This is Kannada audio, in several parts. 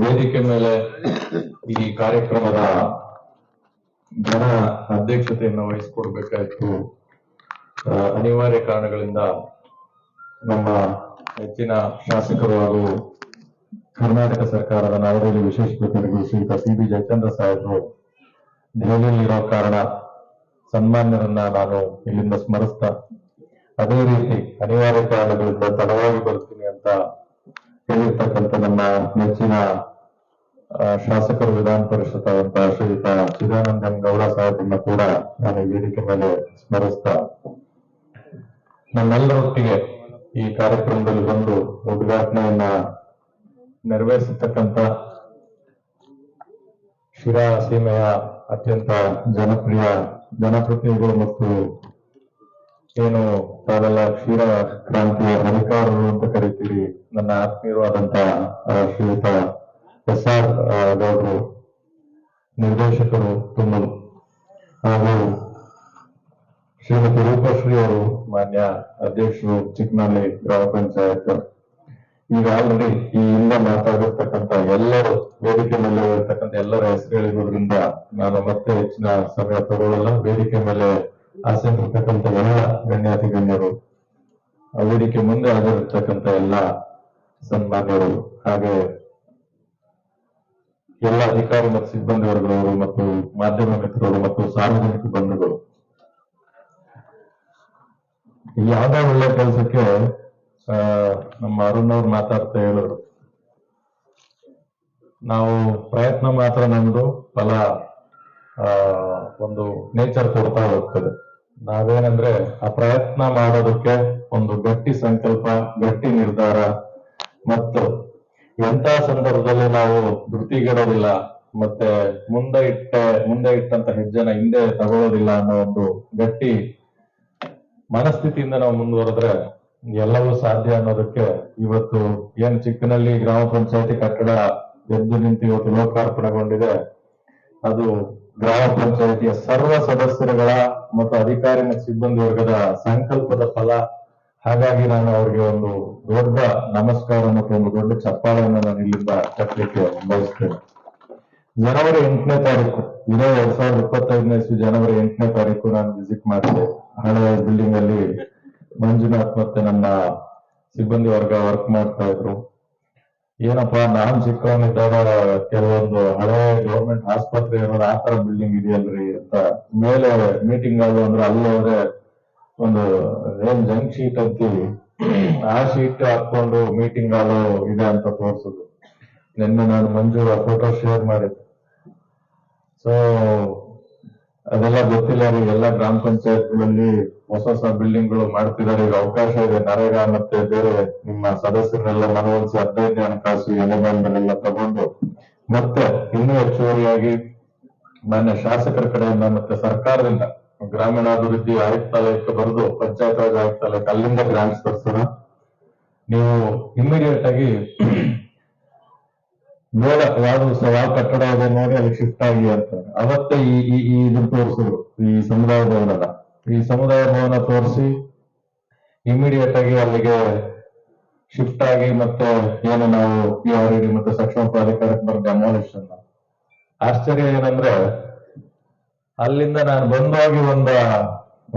ವೇದಿಕೆ ಮೇಲೆ ಈ ಕಾರ್ಯಕ್ರಮದ ಜನ ಅಧ್ಯಕ್ಷತೆಯನ್ನು ವಹಿಸಿಕೊಡ್ಬೇಕಾಯ್ತು. ಅನಿವಾರ್ಯ ಕಾರಣಗಳಿಂದ ನಮ್ಮ ಹೆಚ್ಚಿನ ಶಾಸಕರು ಹಾಗೂ ಕರ್ನಾಟಕ ಸರ್ಕಾರದ ನವದೆಹಲಿ ವಿಶೇಷ ಪ್ರತಿನಿಧಿ ಶ್ರೀಯುತ ಸಿ ಬಿ ಜಯಚಂದ್ರ ಸಾಹೇಬರು ದೆಹಲಿಯಲ್ಲಿರೋ ಕಾರಣ ಸನ್ಮಾನ್ಯರನ್ನ ನಾನು ಇಲ್ಲಿಂದ ಸ್ಮರಿಸ್ತಾ, ಅದೇ ರೀತಿ ಅನಿವಾರ್ಯ ಕಾರಣಗಳಿಂದ ತಡವಾಗಿ ಬರ್ತೀನಿ ಅಂತ ಹೇಳಿರ್ತಕ್ಕಂಥ ನಮ್ಮ ನೆಚ್ಚಿನ ಶಾಸಕರು ವಿಧಾನ ಪರಿಷತ್ ಆದಂತಹ ಶ್ರೀಯುತ ಚಿದಾನಂದನ್ ಗೌಡ ಸಾಹೇಬನ್ನ ಕೂಡ ನಾನು ವೇದಿಕೆ ಮೇಲೆ ಸ್ಮರಿಸ್ತಾ ನಮ್ಮೆಲ್ಲರೊಟ್ಟಿಗೆ ಈ ಕಾರ್ಯಕ್ರಮದಲ್ಲಿ ಬಂದು ಉದ್ಘಾಟನೆಯನ್ನ ನೆರವೇರಿಸತಕ್ಕಂಥ ಶಿರಾ ಸೀಮೆಯ ಅತ್ಯಂತ ಜನಪ್ರಿಯ ಜನಪ್ರತಿನಿಧಿಗಳು ಮತ್ತು ಏನು ತಾವೆಲ್ಲ ಕ್ಷೀರ ಕ್ರಾಂತಿಯ ಅಧಿಕಾರರು ಅಂತ ಕರಿತೀರಿ. ನನ್ನ ಆತ್ಮೀಯರು ಆದಂತ ಶ್ರೀಯುತ ಎಸ್ ಆರ್ ಗೌಡರು, ನಿರ್ದೇಶಕರು ತುಂಬಲು ಹಾಗೂ ಶ್ರೀಮತಿ ರೂಪಶ್ರೀ ಅವರು ಮಾನ್ಯ ಅಧ್ಯಕ್ಷರು ಚಿಕ್ಕನಹಳ್ಳಿ ಗ್ರಾಮ ಪಂಚಾಯತ್. ಈಗ ಆಲ್ರೆಡಿ ಈ ಹಿಂದ ಮಾತಾಡಿರ್ತಕ್ಕಂಥ ಎಲ್ಲರೂ, ವೇದಿಕೆ ಮೇಲೆ ಇರ್ತಕ್ಕಂಥ ಎಲ್ಲರ ಹೆಸರು ಹೇಳಿರೋದ್ರಿಂದ ನಾನು ಮತ್ತೆ ಹೆಚ್ಚಿನ ಸಮಯ ತಗೊಳ್ಳಲ್ಲ. ವೇದಿಕೆ ಮೇಲೆ ಆಸಕ್ತಿರ್ತಕ್ಕಂಥ ಎಲ್ಲ ಗಣ್ಯಾತಿ ಗಣ್ಯರು ವೇದಿಕೆ ಮುಂದೆ ಆಗಿರತಕ್ಕಂಥ ಎಲ್ಲ ಸನ್ಮಾನ್ಯರು ಹಾಗೆ ಎಲ್ಲ ಅಧಿಕಾರಿ ಮತ್ತು ಸಿಬ್ಬಂದಿ ವರ್ಗದವರು ಮತ್ತು ಮಾಧ್ಯಮ ಮಿತ್ರರು ಮತ್ತು ಸಾರ್ವಜನಿಕ ಬಂಧುಗಳು. ಯಾವ್ದೋ ಒಳ್ಳೆ ಕೆಲಸಕ್ಕೆ ನಮ್ಮ ಅರುಣ್ ಅವ್ರು ಮಾತಾಡ್ತಾ ಹೇಳಿದ್ರು ನಾವು ಪ್ರಯತ್ನ ಮಾತ್ರ ನಮ್ದು, ಫಲ ಒಂದು ನೇಚರ್ ಕೊಡ್ತಾ ಹೋಗ್ತದೆ. ನಾವೇನಂದ್ರೆ ಆ ಪ್ರಯತ್ನ ಮಾಡೋದಕ್ಕೆ ಒಂದು ಗಟ್ಟಿ ಸಂಕಲ್ಪ, ಗಟ್ಟಿ ನಿರ್ಧಾರ. ಮತ್ತು ಎಂತ ಸಂದರ್ಭದಲ್ಲಿ ನಾವು ಧೃತಿಗೆಡೋದಿಲ್ಲ ಮತ್ತೆ ಮುಂದೆ ಇಟ್ಟ, ಮುಂದೆ ಇಟ್ಟಂತ ಹೆಜ್ಜೆನ ಹಿಂದೆ ತಗೊಳ್ಳೋದಿಲ್ಲ ಅನ್ನೋ ಒಂದು ಗಟ್ಟಿ ಮನಸ್ಥಿತಿಯಿಂದ ನಾವು ಮುಂದುವರೆದ್ರೆ ಎಲ್ಲವೂ ಸಾಧ್ಯ ಅನ್ನೋದಕ್ಕೆ ಇವತ್ತು ಏನ್ ಚಿಕ್ಕನಲ್ಲಿ ಗ್ರಾಮ ಪಂಚಾಯತಿ ಕಟ್ಟಡ ಎದ್ದು ನಿಂತು ಇವತ್ತು ಲೋಕಾರ್ಪಣೆಗೊಂಡಿದೆ. ಅದು ಗ್ರಾಮ ಪಂಚಾಯಿತಿಯ ಸರ್ವ ಸದಸ್ಯರುಗಳ ಮತ್ತು ಅಧಿಕಾರಿ ಮತ್ತು ಸಿಬ್ಬಂದಿ ವರ್ಗದ ಸಂಕಲ್ಪದ ಫಲ. ಹಾಗಾಗಿ ನಾನು ಅವರಿಗೆ ಒಂದು ದೊಡ್ಡ ನಮಸ್ಕಾರ ಮತ್ತು ಒಂದು ದೊಡ್ಡ ಚಪ್ಪಾಳೆಯನ್ನು ನಾನು ಇಲ್ಲಿಂದ ಕಟ್ಟಲಿಕ್ಕೆ ಬಯಸ್ತೇನೆ. ಜನವರಿ ಎಂಟನೇ ತಾರೀಕು, ಇದೇ ಎರಡ್ ಸಾವಿರದ ಇಪ್ಪತ್ತೈದನೇ ಇಸ್ವಿ ಜನವರಿ ಎಂಟನೇ ತಾರೀಕು ನಾನು ವಿಸಿಟ್ ಮಾಡಿದೆ. ಹಳೆಯ ಬಿಲ್ಡಿಂಗ್ ಅಲ್ಲಿ ಮಂಜುನಾಥ್ ಮತ್ತೆ ನನ್ನ ಸಿಬ್ಬಂದಿ ವರ್ಗ ವರ್ಕ್ ಮಾಡ್ತಾ ಇದ್ರು. ಏನಪ್ಪಾ, ನಾನ್ ಚಿಕ್ಕವನಿದ್ದಾಗ ಕೆಲವೊಂದು ಹಳೆ ಗವರ್ಮೆಂಟ್ ಆಸ್ಪತ್ರೆ ಇರೋದು ಆ ತರ ಬಿಲ್ಡಿಂಗ್ ಇದೆಯಲ್ರಿ ಅಂತ ಮೇಲೆ ಮೀಟಿಂಗ್ ಆದ್ರು ಅಂದ್ರೆ ಅಲ್ಲಿ ಹೋದ್ರೆ ಒಂದು ಏನ್ ಜಂಕ್ ಶೀಟ್ ಅಂತೀವಿ, ಆ ಶೀಟ್ ಹಾಕೊಂಡು ಮೀಟಿಂಗ್ ಹಾಲು ಇದೆ ಅಂತ ತೋರ್ಸುದು. ನಿನ್ನೆ ನಾನು ಮಂಜು ಫೋಟೋ ಶೇರ್ ಮಾಡಿದ್ದೆ. ಸೊ ಅದೆಲ್ಲ ಗೊತ್ತಿಲ್ಲ ಎಲ್ಲ ಗ್ರಾಮ ಪಂಚಾಯತ್ಗಳಲ್ಲಿ ಹೊಸ ಹೊಸ ಬಿಲ್ಡಿಂಗ್ಗಳು ಮಾಡ್ತಿದ್ದಾರೆ. ಈಗ ಅವಕಾಶ ಇದೆ. ನರೇಗಾ ಮತ್ತೆ ಬೇರೆ ನಿಮ್ಮ ಸದಸ್ಯರನ್ನೆಲ್ಲ ಮನವೊಲಿಸಿ ಹದಿನೈದನೇ ಹಣಕಾಸು ಎಲೆಬಂದನೆಲ್ಲ ತಗೊಂಡು ಮತ್ತೆ ಇನ್ನೂ ಹೆಚ್ಚುವರಿಯಾಗಿ ಮಾನ್ಯ ಶಾಸಕರ ಕಡೆಯಿಂದ ಮತ್ತೆ ಸರ್ಕಾರದಿಂದ ಗ್ರಾಮೀಣಾಭಿವೃದ್ಧಿ ಆಯುಕ್ತಾಲಯಕ್ಕೆ ಬರೆದು ಪಂಚಾಯತ್ ರಾಜ್ ಆಯುಕ್ತಾಲಯಕ್ಕೆ ಅಲ್ಲಿಂದ ಗ್ರಾಂಟ್ಸ್ ತರಿಸೋಣ. ನೀವು ಇಮಿಡಿಯೇಟ್ ಆಗಿ ನೋಡ ಯಾವ್ದು ಯಾವ ಕಟ್ಟಡ ಇದೆ ನೋಡಿ ಅಲ್ಲಿ ಶಿಫ್ಟ್ ಆಗಿ ಅಂತ. ಅವತ್ತೇ ಈ ಈ ಈ ಇದನ್ನ ತೋರಿಸಿದ್ರು, ಈ ಸಮುದಾಯ ಭವನದ ಈ ಸಮುದಾಯ ಭವನ ತೋರಿಸಿ ಇಮಿಡಿಯೇಟ್ ಆಗಿ ಅಲ್ಲಿಗೆ ಶಿಫ್ಟ್ ಆಗಿ ಮತ್ತೆ ಏನು ನಾವು ಪಿ ಆರ್ ಇಡಿ ಮತ್ತೆ ಸಕ್ಷಮ ಪ್ರಾಧಿಕಾರಕ್ಕೆ ಬರೋ ಡೆಮಾಲಿಷನ್ ಆಶ್ಚರ್ಯ ಏನಂದ್ರೆ, ಅಲ್ಲಿಂದ ನಾನು ಬಂದೋಗಿ ಒಂದ,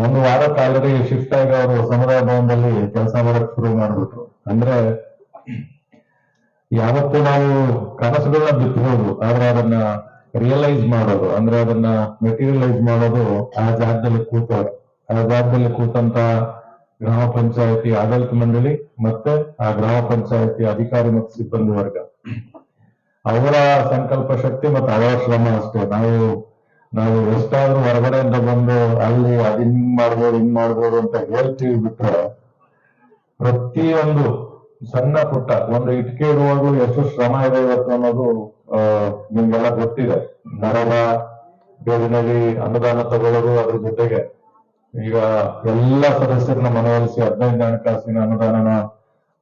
ಒಂದು ವಾರ ಆಲ್ರೆಡಿ ಶಿಫ್ಟ್ ಆಗಿ ಅವರು ಸಮುದಾಯ ಭವನದಲ್ಲಿ ಕೆಲಸ ಮಾಡಕ್ ಶುರು ಮಾಡ್ಬಿಟ್ರು. ಅಂದ್ರೆ ಯಾವತ್ತೂ ನಾವು ಕನಸುಗಳನ್ನ ಬಿತ್ತಬಹುದು ಆದ್ರೆ ಅದನ್ನ ರಿಯಲೈಸ್ ಮಾಡೋದು, ಅಂದ್ರೆ ಅದನ್ನ ಮೆಟೀರಿಯಲೈಸ್ ಮಾಡೋದು ಆ ಜಾಗದಲ್ಲಿ ಕೂತ, ಆ ಜಾಗದಲ್ಲಿ ಕೂತಂತ ಗ್ರಾಮ ಪಂಚಾಯತಿ ಆಡಳಿತ ಮಂಡಳಿ ಮತ್ತೆ ಆ ಗ್ರಾಮ ಪಂಚಾಯತಿ ಅಧಿಕಾರಿ ಮತ್ತು ಸಿಬ್ಬಂದಿ ವರ್ಗ. ಅವರ ಸಂಕಲ್ಪ ಶಕ್ತಿ ಮತ್ತು ಅವರ ಶ್ರಮ ಅಷ್ಟೇ. ನಾವು ನಾವು ಎಷ್ಟಾದ್ರೂ ಹೊರಗಡೆಯಿಂದ ಬಂದು ಅಲ್ಲಿ ಅದ್ ಹಿಂಗ್ ಮಾಡ್ಬೋದು ಹಿಂಗ್ ಮಾಡ್ಬೋದು ಅಂತ ಹೇಳ್ತೀವಿ ಬಿಟ್ರೆ ಪ್ರತಿಯೊಂದು ಸಣ್ಣ ಪುಟ್ಟ, ಒಂದು ಇಟ್ಕೆ ಇಡುವಾಗಲೂ ಎಷ್ಟು ಶ್ರಮ ಇದೆ ಇವತ್ತು ಅನ್ನೋದು ನಿಮ್ಗೆಲ್ಲ ಗೊತ್ತಿದೆ. ನರದ ಬೇರಿನಲ್ಲಿ ಅನುದಾನ ತಗೊಳ್ಳೋದು ಅದ್ರ ಜೊತೆಗೆ ಈಗ ಎಲ್ಲ ಸದಸ್ಯರನ್ನ ಮನವೊಲಿಸಿ ಹದಿನೈದು ಹಣಕಾಸಿನ ಅನುದಾನನ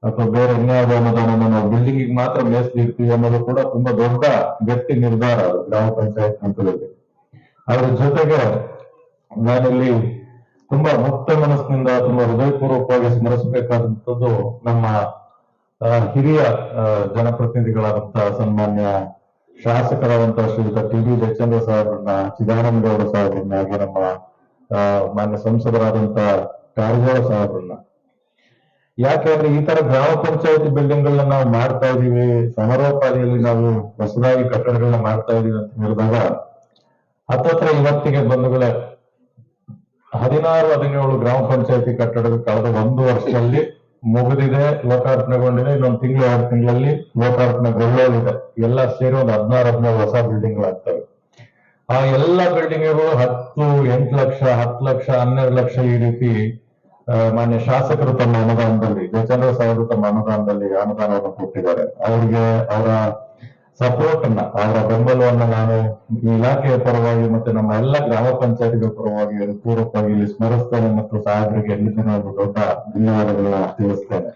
ಅಥವಾ ಬೇರೆ ಇನ್ಯಾವ ಅನುದಾನನ ನಾವು ಬಿಲ್ಡಿಂಗ್ ಮಾತ್ರ ಮೇಯಿಸ್ತಿರ್ತೀವಿ ಅನ್ನೋದು ಕೂಡ ತುಂಬಾ ದೊಡ್ಡ ವ್ಯಕ್ತಿ ನಿರ್ಧಾರ ಅದು ಗ್ರಾಮ ಪಂಚಾಯತ್ ಹಂತದಲ್ಲಿ. ಅದ್ರ ಜೊತೆಗೆ ನಾನಿಲ್ಲಿ ತುಂಬಾ ಮುಕ್ತ ಮನಸ್ಸಿನಿಂದ ತುಂಬಾ ಹೃದಯಪೂರ್ವಕವಾಗಿ ಸ್ಮರಿಸಬೇಕಾದಂಥದ್ದು ನಮ್ಮ ಹಿರಿಯ ಜನಪ್ರತಿನಿಧಿಗಳಾದಂತಹ ಸನ್ಮಾನ್ಯ ಶಾಸಕರಾದಂತಹ ಶ್ರೀಯುತ ಟಿ ಡಿ ಜಯಚಂದ್ರ ಸಾಹೇಬ್ರನ್ನ ಚಿದಾನಂದಗೌಡ ಸಾಹೇಬ್ರನ್ನ ಹಾಗೆ ನಮ್ಮ ಮಾನ್ಯ ಸಂಸದರಾದಂತಹ ಕಾರಜೋಳ ಸಾಹೇಬ್ರನ್ನ. ಯಾಕೆಂದ್ರೆ ಈ ತರ ಗ್ರಾಮ ಪಂಚಾಯತಿ ಬಿಲ್ಡಿಂಗ್ ಗಳನ್ನ ನಾವು ಮಾಡ್ತಾ ಇದೀವಿ, ಸಮರೋಪಾದಿಯಲ್ಲಿ ನಾವು ಹೊಸದಾಗಿ ಕಟ್ಟಡಗಳನ್ನ ಮಾಡ್ತಾ ಇದೀವಿ ಅಂತ ಹೇಳಿದಾಗ, ಹತ್ತತ್ರ ಇವತ್ತಿಗೆ ಬಂಧುಗಳೇ ಹದಿನಾರು, ಹದಿನೇಳು ಗ್ರಾಮ ಪಂಚಾಯತಿ ಕಟ್ಟಡದ ಕಳೆದ ಒಂದು ವರ್ಷದಲ್ಲಿ ಮುಗಿದಿದೆ, ಲೋಕಾರ್ಪಣೆಗೊಂಡಿದೆ, ಇನ್ನೊಂದು ತಿಂಗಳು, ಎರಡು ತಿಂಗಳಲ್ಲಿ ಲೋಕಾರ್ಪಣೆಗೊಳ್ಳೋದಿದೆ ಎಲ್ಲ ಸೇರಿ ಒಂದು ಹದಿನಾರು ಹದಿನಾರು ಹೊಸ ಬಿಲ್ಡಿಂಗ್ ಆಗ್ತವೆ ಆ ಎಲ್ಲ ಬಿಲ್ಡಿಂಗ್ಗಳು ಹತ್ತು, ಎಂಟು ಲಕ್ಷ, ಹತ್ತು ಲಕ್ಷ, ಹನ್ನೆರಡು ಲಕ್ಷ ಈ ರೀತಿ ಮಾನ್ಯ ಶಾಸಕರು ತಮ್ಮ ಅನುದಾನದಲ್ಲಿ ಜಯಚಂದ್ರ ಸಾಹೇಬರು ತಮ್ಮ ಅನುದಾನದಲ್ಲಿ ಅನುದಾನವನ್ನು ಕೊಟ್ಟಿದ್ದಾರೆ. ಅವರಿಗೆ ಅವರ ಸಪೋರ್ಟ್ ಅನ್ನ ಅವರ ಬೆಂಬಲವನ್ನ ನಾನು ಈ ಇಲಾಖೆಯ ಪರವಾಗಿ ಮತ್ತೆ ನಮ್ಮ ಎಲ್ಲ ಗ್ರಾಮ ಪಂಚಾಯತಿಗಳ ಪರವಾಗಿ ಪೂರ್ವಕವಾಗಿ ಇಲ್ಲಿ ಸ್ಮರಿಸ್ತೇನೆ ಮತ್ತು ಸಾಹೇಬರಿಗೆ ಎಲ್ಲಿದ್ದೇನೆ ಒಂದು ದೊಡ್ಡ ಧನ್ಯವಾದಗಳನ್ನ ತಿಳಿಸ್ತೇನೆ.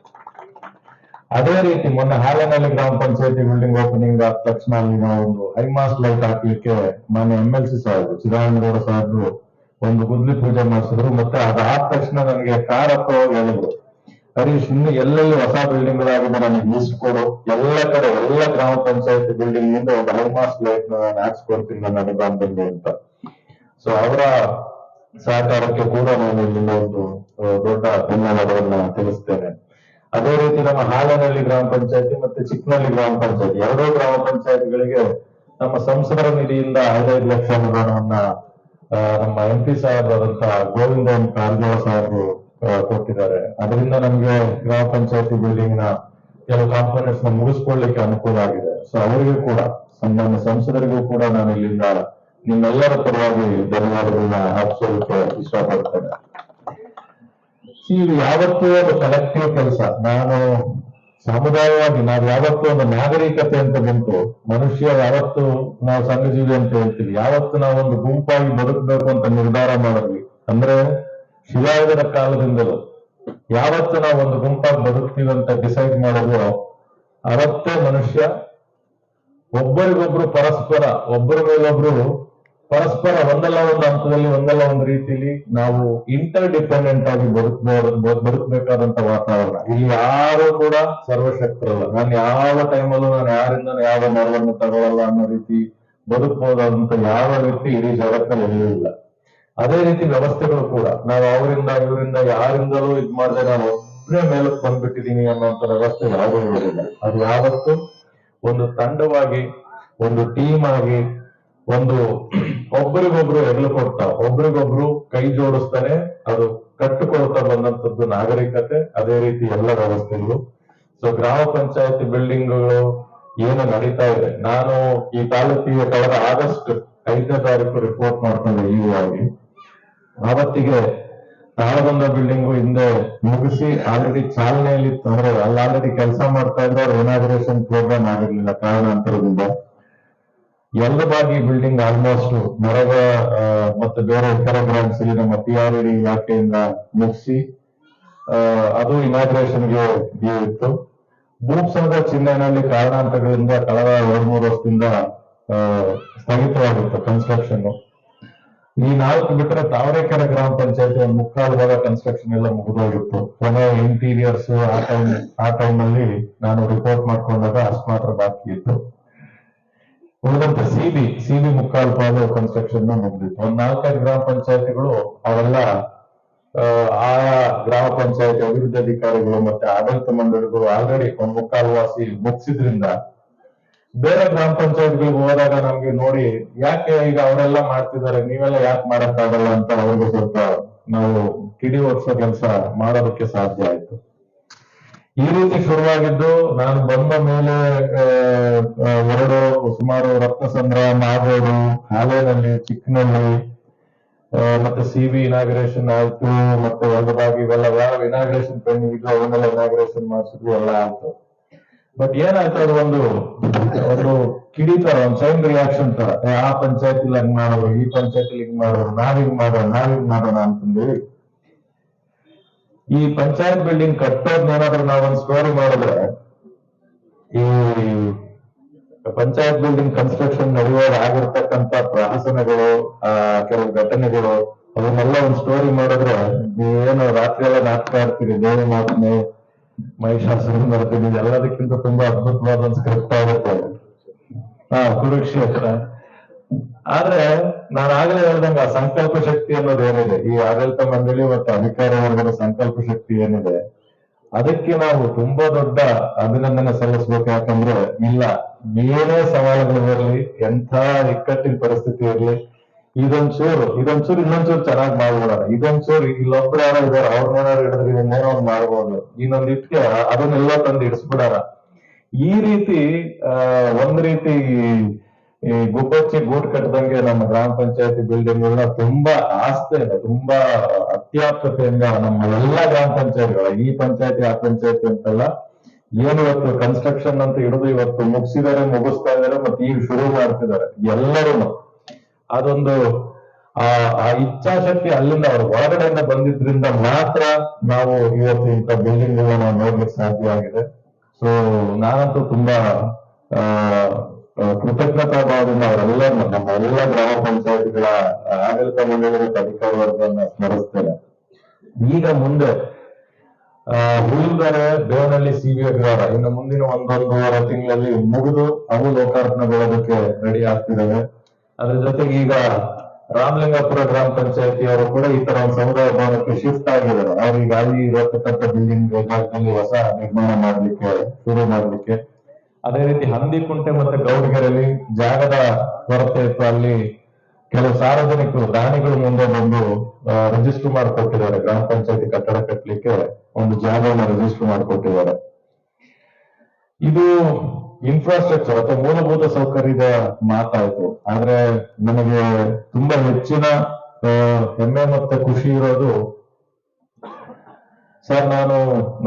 ಅದೇ ರೀತಿ ಮೊನ್ನೆ ಹಾಲನಲ್ಲಿ ಗ್ರಾಮ ಪಂಚಾಯತಿ ಬಿಲ್ಡಿಂಗ್ ಓಪನಿಂಗ್ ಆದ ತಕ್ಷಣ ಅಲ್ಲಿ ನಾವು ಒಂದು ಹೈಮಾಸ್ ಲೈಟ್ ಹಾಕ್ಲಿಕ್ಕೆ ಮಾನ್ಯ ಎಂ ಎಲ್ ಸಿ ಸಾಹೇಬರು ಚಿದಾನಂದಗೌಡ ಸಾಹೇಬರು ಒಂದು ಗುದ್ಲಿ ಪೂಜೆ ಮಾಡಿಸಿದ್ರು. ಮತ್ತೆ ಅದಾದ ತಕ್ಷಣ ನನಗೆ ಕಾರ್ ಹತ್ತುವಾಗ ಹೇಳಿದ್ರು. ಹರೀಶ್ ಇನ್ನು ಎಲ್ಲೆಲ್ಲಿ ಹೊಸ ಬಿಲ್ಡಿಂಗ್ ಗಳಾಗಿದೆ ನನಗೆ ಲಿಸ್ಟ್ ಕೊಡು. ಎಲ್ಲ ಕಡೆ, ಎಲ್ಲ ಗ್ರಾಮ ಪಂಚಾಯತ್ ಬಿಲ್ಡಿಂಗ್ ಇಂದ ಒಂದು ಹೈಮಾಸ್ ಲೈಟ್ ಹಾಕ್ಸ್ಕೊಡ್ತೀನಿ ನನ್ನ ಅನುದಾನದಲ್ಲಿ ಅಂತ. ಸೊ ಅವರ ಸಹಕಾರಕ್ಕೆ ಕೂಡ ನಾನು ಇಲ್ಲಿಂದ ಒಂದು ದೊಡ್ಡ ಧನ್ಯವಾದವನ್ನ ತಿಳಿಸ್ತೇನೆ. ಅದೇ ರೀತಿ ನಮ್ಮ ಹಾಲನಹಳ್ಳಿ ಗ್ರಾಮ ಪಂಚಾಯತಿ ಮತ್ತೆ ಚಿಕ್ಕನಹಳ್ಳಿ ಗ್ರಾಮ ಪಂಚಾಯತಿ. ಎರಡೂ ಗ್ರಾಮ ಪಂಚಾಯತ್ಗಳಿಗೆ ನಮ್ಮ ಸಂಸದರ ನಿಧಿಯಿಂದ ಐದೈದು ಲಕ್ಷ ಅನುದಾನವನ್ನ ನಮ್ಮ ಎಂ ಪಿ ಸಾಹೇಬರಾದಂತಹ ಗೋವಿಂದ ಕಾರಜೋಳ ಸಾಹೇಬರು ಕೊಟ್ಟಿದ್ದಾರೆ. ಅದರಿಂದ ನಮ್ಗೆ ಗ್ರಾಮ ಪಂಚಾಯತಿ ಬಿಲ್ಡಿಂಗ್ನ ಕೆಲವು ಕಾಂಪೋನೆಂಟ್ಸ್ನ ಮುಗಿಸ್ಕೊಳ್ಳಿಕ್ಕೆ ಅನುಕೂಲ ಆಗಿದೆ. ಸೊ ಅವರಿಗೂ ಕೂಡ ನಮ್ಮ ಸಂಸದರಿಗೂ ಕೂಡ ನಾನು ಇಲ್ಲಿಂದ ನಿಮ್ಮೆಲ್ಲರ ಪರವಾಗಿ ಧನ್ಯವಾದಗಳನ್ನ ಅರ್ಪಿಸೋದಕ್ಕೆ ಇಷ್ಟಪಡ್ತೇನೆ. ಇದು ಯಾವತ್ತೂ ಒಂದು ಕಲೆಕ್ಟಿವ್ ಕೆಲಸ. ನಾನು ಸಮುದಾಯವಾಗಿ, ನಾವು ಯಾವತ್ತೂ ಒಂದು ನಾಗರಿಕತೆ ಅಂತ ಬಂತು. ಮನುಷ್ಯ ಯಾವತ್ತು ನಾವು ಸಂಘಜೀವಿ ಅಂತ ಹೇಳ್ತೀವಿ. ಯಾವತ್ತು ಒಂದು ಗುಂಪಾಗಿ ಬದುಕಬೇಕು ಅಂತ ನಿರ್ಧಾರ ಮಾಡಿದ್ವಿ. ಅಂದ್ರೆ ಶಿಲಾಯುಗದ ಕಾಲದಿಂದಲೂ ಯಾವತ್ತು ನಾವು ಒಂದು ಗುಂಪಾಗಿ ಬದುಕ್ತೀವಿ ಅಂತ ಡಿಸೈಡ್ ಮಾಡೋದು ಅವತ್ತೇ ಮನುಷ್ಯ ಒಬ್ಬರಿಗೊಬ್ರು ಪರಸ್ಪರ, ಒಬ್ಬರ ಮೇಲೊಬ್ರು ಪರಸ್ಪರ ಒಂದಲ್ಲ ಒಂದು ಹಂತದಲ್ಲಿ, ಒಂದಲ್ಲ ಒಂದು ರೀತಿಯಲ್ಲಿ ನಾವು ಇಂಟರ್ ಡಿಪೆಂಡೆಂಟ್ ಆಗಿ ಬದುಕಬಹುದು ಬದುಕಬೇಕಾದಂತ ವಾತಾವರಣ. ಇಲ್ಲಿ ಯಾರು ಕೂಡ ಸರ್ವಶಕ್ತರಲ್ಲ. ನಾನು ಯಾವ ಟೈಮಲ್ಲೂ ನಾನು ಯಾರಿಂದ ಯಾವ ನೆರವನ್ನು ತಗೊಳ್ಳಲ್ಲ ಅನ್ನೋ ರೀತಿ ಬದುಕಬಹುದಾದಂತ ಯಾವ ರೀತಿ ಇಡೀ ಜಗತ್ತಲ್ಲಿ ಇಲ್ಲ. ಅದೇ ರೀತಿ ವ್ಯವಸ್ಥೆಗಳು ಕೂಡ. ನಾವು ಅವರಿಂದ, ಇವರಿಂದ ಯಾರಿಂದಲೂ ಇದ್ ಮಾಡದೆ ನಾವು ಒಬ್ಬನೇ ಮೇಲಕ್ಕೆ ಬಂದ್ಬಿಟ್ಟಿದೀನಿ ಅನ್ನೋಂಥ ವ್ಯವಸ್ಥೆ ಯಾವುದೂ ಅದು ಯಾವತ್ತು ಒಂದು ತಂಡವಾಗಿ, ಒಂದು ಟೀಮ್ ಆಗಿ, ಒಂದು ಒಬ್ಬರಿಗೊಬ್ರು ಹೆಗಲು ಕೊಡ್ತಾ, ಒಬ್ರಿಗೊಬ್ರು ಕೈ ಜೋಡಿಸ್ತಾನೆ, ಅದು ಕಟ್ಟಿಕೊಳ್ತಾ ಬಂದಂತದ್ದು ನಾಗರಿಕತೆ, ಅದೇ ರೀತಿ ಎಲ್ಲ ವ್ಯವಸ್ಥೆಗಳು. ಸೊ ಗ್ರಾಮ ಪಂಚಾಯತಿ ಬಿಲ್ಡಿಂಗ್ಗಳು ಏನು ನಡೀತಾ ಇದೆ. ನಾನು ಈ ತಾಲೂಕಿಗೆ ಕಳೆದ ಆಗಸ್ಟ್ ಐದನೇ ತಾರೀಕು ರಿಪೋರ್ಟ್ ಮಾಡ್ಕೊಂಡೆ ಈ ಆವತ್ತಿಗೆ ತಾಳಬಂದ ಬಿಲ್ಡಿಂಗ್ ಹಿಂದೆ ಮುಗಿಸಿ ಆಲ್ರೆಡಿ ಚಾಲನೆಯಲ್ಲಿ. ಅಂದ್ರೆ ಅಲ್ಲಿ ಆಲ್ರೆಡಿ ಕೆಲಸ ಮಾಡ್ತಾ ಇದ್ರೆ ಅವ್ರ ಇನಾಗ್ರೇಷನ್ ಪ್ರೋಗ್ರಾಮ್ ಆಗಿರ್ಲಿಲ್ಲ, ಕಾರಣಾಂತರದಿಂದ ಎಲ್ಲವಾಗಿ ಬಿಲ್ಡಿಂಗ್ ಆಲ್ಮೋಸ್ಟ್ ನರಗ ಮತ್ತು ಬೇರೆ ಇತರ ಬ್ರಾಂಚ್ ಅಲ್ಲಿ ನಮ್ಮ ಪಿ ಆರ್ ಇಡಿ ಇಲಾಖೆಯಿಂದ ಮುಗಿಸಿ ಅದು ಇನಾಗ್ರೇಷನ್ಗೆ ಇತ್ತು ಭೂಪ್ಸಂದ್ರ ಚಿನ್ನೈನಲ್ಲಿ ಕಾರಣಾಂತರಗಳಿಂದ ಕಳೆದ ಎರಡ್ ಮೂರು ವರ್ಷದಿಂದ ಸ್ಥಗಿತವಾಗಿತ್ತು ಕನ್ಸ್ಟ್ರಕ್ಷನ್ ಈ ನಾಲ್ಕು ಬಿಟ್ಟರೆ ತಾವರೆಕೆರೆ ಗ್ರಾಮ ಪಂಚಾಯತಿ ಒಂದು ಮುಕ್ಕಾಲು ಭಾಗ ಕನ್ಸ್ಟ್ರಕ್ಷನ್ ಎಲ್ಲ ಮುಗಿದೋಗಿತ್ತು. ಕೊನೆ ಇಂಟೀರಿಯರ್ಸ್ ಆ ಟೈಮ್ ಆ ಟೈಮ್ ಅಲ್ಲಿ ನಾನು ರಿಪೋರ್ಟ್ ಮಾಡ್ಕೊಂಡಾಗ ಅಷ್ಟು ಮಾತ್ರ ಬಾಕಿ ಇತ್ತು. ಉಳಿದಂತೆ ಸಿಬಿ ಸಿಬಿ ಮುಕ್ಕಾಲು ಪಾಲು ಕನ್ಸ್ಟ್ರಕ್ಷನ್ ಮುಗಿದಿತ್ತು. ಒಂದ್ ನಾಲ್ಕೈದು ಗ್ರಾಮ ಪಂಚಾಯತಿಗಳು ಅವೆಲ್ಲ ಆ, ಆಯಾ ಗ್ರಾಮ ಪಂಚಾಯತಿ ಅಭಿವೃದ್ಧಿ ಅಧಿಕಾರಿಗಳು ಮತ್ತೆ ಆಡಳಿತ ಮಂಡಳಿಗಳು ಆಲ್ರೆಡಿ ಒಂದ್ ಮುಕ್ಕಾಲು ವಾಸಿ ಮುಗಿಸಿದ್ರಿಂದ ಬೇರೆ ಗ್ರಾಮ ಪಂಚಾಯತ್ಗಳಿಗೆ ಹೋದಾಗ ನಮ್ಗೆ ನೋಡಿ, ಯಾಕೆ ಈಗ ಅವರೆಲ್ಲ ಮಾಡ್ತಿದ್ದಾರೆ, ನೀವೆಲ್ಲ ಯಾಕೆ ಮಾಡಕ್ಕಾಗಲ್ಲ ಅಂತ ಅವ್ರಿಗೆ ಸ್ವಲ್ಪ ನಾವು ಕಿಡಿ ಒರೆಸೋ ಕೆಲಸ ಮಾಡೋದಕ್ಕೆ ಸಾಧ್ಯ ಆಯ್ತು. ಈ ರೀತಿ ಶುರುವಾಗಿದ್ದು, ನಾನು ಬಂದ ಮೇಲೆ ಎರಡು ಸುಮಾರು ರಕ್ತ ಸಂಗ್ರಹ ಮಾಡೋದು ಹಾಲೇನಲ್ಲಿ ಚಿಕ್ಕನಲ್ಲಿ ಮತ್ತೆ ಸಿ ಬಿ ಇನಾಗ್ರೇಷನ್ ಆಯ್ತು, ಮತ್ತೆ ಹೊಸದಾಗಿ ಇವೆಲ್ಲ ಯಾವ ಇನಾಗ್ರೇಷನ್ ಪೆಂಡಿಂಗ್ ಇದ್ದು ಅವನ್ನೆಲ್ಲ ಇನಾಗ್ರೇಷನ್ ಮಾಡಿಸಿದ್ವಿ ಎಲ್ಲ ಆಯ್ತು. ಬಟ್ ಏನಾಯ್ತು ಅದು ಒಂದು ಒಂದು ಕಿಡಿ ತರ ಒಂದು ಸೈನ್ ರಿಯಾಕ್ಷನ್ ತರ. ಆ ಪಂಚಾಯತ್ ಹಂಗ್ ಮಾಡೋರು, ಈ ಪಂಚಾಯತ್ ಹಿಂಗ್ ಮಾಡೋರು, ನಾವ್ ಹಿಂಗ್ ಮಾಡೋಣ ನಾವ್ ಮಾಡೋಣ ಅಂತಂದೇಳಿ. ಈ ಪಂಚಾಯತ್ ಬಿಲ್ಡಿಂಗ್ ಕಟ್ಟೋದ್ನೇನಾದ್ರೂ ನಾವೊಂದು ಸ್ಟೋರಿ ಮಾಡಿದ್ರೆ, ಈ ಪಂಚಾಯತ್ ಬಿಲ್ಡಿಂಗ್ ಕನ್ಸ್ಟ್ರಕ್ಷನ್ ನಡೆಯುವಾಗ ಆಗಿರ್ತಕ್ಕಂತ ಪ್ರಹಸನಗಳು, ಆ, ಕೆಲವು ಘಟನೆಗಳು ಅವನ್ನೆಲ್ಲ ಒಂದು ಸ್ಟೋರಿ ಮಾಡಿದ್ರೆ ಏನು ರಾತ್ರಿ ಎಲ್ಲ ನಾಟಕ ಆಡ್ತೀರಿ ದೇವಿ ಮಹಿಷಾಸುರನ್ ಬರ್ತೀನಿ ಎಲ್ಲದಕ್ಕಿಂತ ತುಂಬಾ ಅದ್ಭುತವಾದ ಸ್ಕ್ರಿಪ್ಟ್ ಆಗುತ್ತೆ. ಹಾ, ಕುರುಕ್ಷೇತ್ರ. ಆದ್ರೆ ನಾನು ಆಗ್ಲೇ ಹೇಳ್ದಂಗ ಸಂಕಲ್ಪ ಶಕ್ತಿ ಅನ್ನೋದು ಏನಿದೆ? ಈ ಆಡಳಿತ ಮಂಡಳಿ ಮತ್ತು ಅಧಿಕಾರ ವರ್ಗದ ಸಂಕಲ್ಪ ಶಕ್ತಿ ಏನಿದೆ? ಅದಕ್ಕೆ ನಾವು ತುಂಬಾ ದೊಡ್ಡ ಅಭಿನಂದನೆ ಸಲ್ಲಿಸ್ಬೇಕು. ಯಾಕಂದ್ರೆ ಇಲ್ಲ ಏನೇ ಸವಾಲುಗಳು ಬರಲಿ ಎಂಥ ಇಕ್ಕಟ್ಟಿನ ಪರಿಸ್ಥಿತಿ ಇರಲಿ ಇದೊಂಚೂರು ಇದೊಂಚೂರು ಇನ್ನೊಂಚೂರು ಚೆನ್ನಾಗಿ ಮಾಡ್ಬಿಡೋಣ. ಇದೊಂಚೂರು ಇಲ್ಲೊಬ್ರು ಯಾರೋ ಇದಾರೆ ಅವ್ರನ್ನೇನಾರು ಹಿಡಿದ್ರೆ ಇನ್ನೇನೋ ಒಂದ್ ಮಾಡ್ಬೋದು. ಇನ್ನೊಂದ್ ಇಟ್ಕೆ ಅದನ್ನೆಲ್ಲ ತಂದು ಇಡಿಸ್ಬಿಡಾರ ಈ ರೀತಿ, ಆ, ಒಂದ್ ರೀತಿ ಈ ಗುಬ್ಬಚ್ಚಿ ಗೂಟ್ ಕಟ್ಟದಂಗೆ ನಮ್ಮ ಗ್ರಾಮ ಪಂಚಾಯತಿ ಬಿಲ್ಡಿಂಗ್ ಗಳನ್ನ ತುಂಬಾ ಆಸ್ತೆಯಿಂದ ತುಂಬಾ ಅತ್ಯಾಪ್ತತೆಯಿಂದ ನಮ್ಮ ಎಲ್ಲಾ ಗ್ರಾಮ ಪಂಚಾಯತ್ಗಳ, ಈ ಪಂಚಾಯತಿ, ಆ ಪಂಚಾಯತಿ ಅಂತೆಲ್ಲ ಏನು ಇವತ್ತು ಕನ್ಸ್ಟ್ರಕ್ಷನ್ ಅಂತ ಹಿಡಿದು ಇವತ್ತು ಮುಗಿಸಿದ್ದಾರೆ, ಮುಗಿಸ್ತಾ ಇದ್ದಾರೆ ಮತ್ತೆ ಈಗ ಶುರು ಮಾಡ್ತಿದ್ದಾರೆ. ಎಲ್ಲರೂ ಅದೊಂದು, ಆ ಆ ಇಚ್ಛಾಶಕ್ತಿ ಅಲ್ಲಿಂದ ಅವ್ರ ಒಳಗಡೆಯಿಂದ ಬಂದಿದ್ರಿಂದ ಮಾತ್ರ ನಾವು ಇವತ್ತು ಇಂಥ ಬಿಲ್ಡಿಂಗ್ ನಾವು ನೋಡ್ಲಿಕ್ಕೆ ಸಾಧ್ಯ ಆಗಿದೆ. ಸೊ ನಾನಂತೂ ತುಂಬಾ, ಆ ಕೃತಜ್ಞತಾ ಭಾವದಿಂದ ಅವರೆಲ್ಲರನ್ನು ನಮ್ಮ ಎಲ್ಲ ಗ್ರಾಮ ಪಂಚಾಯತಿಗಳ ಆಡಳಿತ ಮಂಡಳಿಗಳ ಅಧಿಕಾರಿ ವರ್ಗವನ್ನ ಸ್ಮರಿಸ್ತೇನೆ. ಈಗ ಮುಂದೆ ಹುಲ್ದರೆ ಬೇವನಹಳ್ಳಿ ಸಿಬಿಐ ಅಗ್ರಹಾರ ಇನ್ನು ಮುಂದಿನ ಒಂದೊಂದೂವರೆ ತಿಂಗಳಲ್ಲಿ ಮುಗಿದು ಅವು ಲೋಕಾರ್ಪಣೆಗೊಳ್ಳೋದಕ್ಕೆ ರೆಡಿ ಆಗ್ತಿದ್ದಾವೆ ಅದ್ರ ಜೊತೆಗೆ ಈಗ ರಾಮಲಿಂಗಾಪುರ ಗ್ರಾಮ ಪಂಚಾಯತಿಯವರು ಕೂಡ ಈ ತರ ಒಂದು ಸಮುದಾಯ ಭವನಕ್ಕೆ ಶಿಫ್ಟ್ ಆಗಿದ್ದಾರೆ. ಅವ್ರಿಗೆ ಅಲ್ಲಿ ಇರತಕ್ಕಂಥ ಬಿಲ್ಡಿಂಗ್ ಜಾಗದಲ್ಲಿ ಹೊಸ ನಿರ್ಮಾಣ ಮಾಡ್ಲಿಕ್ಕೆ, ಶುರು ಮಾಡ್ಲಿಕ್ಕೆ. ಅದೇ ರೀತಿ ಹಂದಿಕುಂಟೆ ಮತ್ತೆ ಗೌಡಗೆರೆಯಲ್ಲಿ ಜಾಗದ ಕೊರತೆ ಇತ್ತು. ಅಲ್ಲಿ ಕೆಲವು ಸಾರ್ವಜನಿಕರು, ದಾನಿಗಳು ಮುಂದೆ ಬಂದು ರಿಜಿಸ್ಟರ್ ಮಾಡಿಕೊಟ್ಟಿದ್ದಾರೆ. ಗ್ರಾಮ ಪಂಚಾಯತಿ ಕಟ್ಟಡ ಕಟ್ಟಲಿಕ್ಕೆ ಒಂದು ಜಾಗವನ್ನು ರಿಜಿಸ್ಟರ್ ಮಾಡಿಕೊಟ್ಟಿದ್ದಾರೆ. ಇದು ಇನ್ಫ್ರಾಸ್ಟ್ರಕ್ಚರ್ ಅಥವಾ ಮೂಲಭೂತ ಸೌಕರ್ಯದ ಮಾತಾಯ್ತು. ಆದ್ರೆ ನಮಗೆ ತುಂಬಾ ಹೆಚ್ಚಿನ ಹೆಮ್ಮೆ ಮತ್ತೆ ಖುಷಿ ಇರೋದು ಸರ್, ನಾನು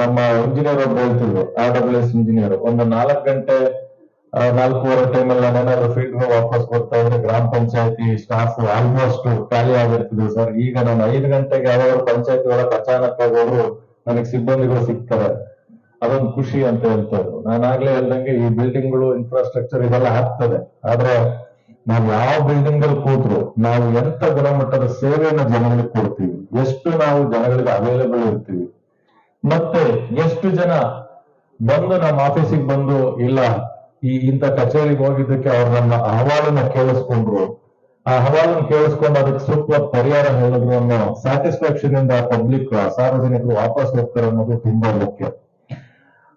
ನಮ್ಮ ಇಂಜಿನಿಯರ್ ಒಬ್ಬ ಹೇಳ್ತಿದ್ರು ಆರ್ ಡಬ್ಲ್ಯೂ ಎಸ್ ಇಂಜಿನಿಯರ್ ಒಂದು ನಾಲ್ಕು ಗಂಟೆ ನಾಲ್ಕೂವರೆ ಟೈಮಲ್ಲಿ ನಾನು ಏನಾದ್ರು ಫೀಲ್ಡ್ ವಾಪಸ್ ಬರ್ತಾ ಇದ್ರೆ ಗ್ರಾಮ ಪಂಚಾಯತಿ ಸ್ಟಾಫ್ ಆಲ್ಮೋಸ್ಟ್ ಖಾಲಿ ಆಗಿರ್ತಿದ್ರು ಸರ್. ಈಗ ನಾನು ಐದು ಗಂಟೆಗೆ ಯಾವ್ಯಾವ ಪಂಚಾಯತಿ ಒಳಗೆ ಅಚಾನಕ್ ಆಗೋರು ನನಗೆ ಸಿಬ್ಬಂದಿಗಳು ಸಿಗ್ತಾರೆ. ಅದೊಂದು ಖುಷಿ ಅಂತ ಹೇಳ್ತಾರೆ ನಾನು ಆಗ್ಲೇ ಹೇಳ್ದಂಗೆ ಈ ಬಿಲ್ಡಿಂಗ್ಗಳು ಇನ್ಫ್ರಾಸ್ಟ್ರಕ್ಚರ್ ಇದೆಲ್ಲ ಆಗ್ತದೆ ಆದ್ರೆ ನಾವು ಯಾವ ಬಿಲ್ಡಿಂಗ್ ಅಲ್ಲಿ ಕೂತ್ರು, ನಾವು ಎಂತ ಗುಣಮಟ್ಟದ ಸೇವೆಯನ್ನು ಜನಗಳಿಗೆ ಕೊಡ್ತೀವಿ, ಎಷ್ಟು ನಾವು ಜನಗಳಿಗೆ ಅವೈಲೇಬಲ್ ಇರ್ತೀವಿ. ಮತ್ತೆ ಎಷ್ಟು ಜನ ಬಂದು ನಮ್ಮ ಆಫೀಸಿಗೆ ಬಂದು, ಇಲ್ಲ, ಈ ಇಂಥ ಕಚೇರಿಗೆ ಹೋಗಿದ್ದಕ್ಕೆ ಅವ್ರು ನಮ್ಮ ಅಹವಾಲನ್ನ ಕೇಳಿಸ್ಕೊಂಡ್ರು. ಆ ಅಹವಾಲನ್ನ ಕೇಳಿಸ್ಕೊಂಡು ಅದಕ್ಕೆ ಸೂಕ್ತವಾದ ಪರಿಹಾರ ಹೇಳಿದ್ರು ಅನ್ನೋ ಸ್ಯಾಟಿಸ್ಫ್ಯಾಕ್ಷನ್ ಇಂದ ಪಬ್ಲಿಕ್ ಸಾರ್ವಜನಿಕರು ವಾಪಸ್ ಹೋಗ್ತಾರೆ ಅನ್ನೋದು ತುಂಬಾ ಮುಖ್ಯ.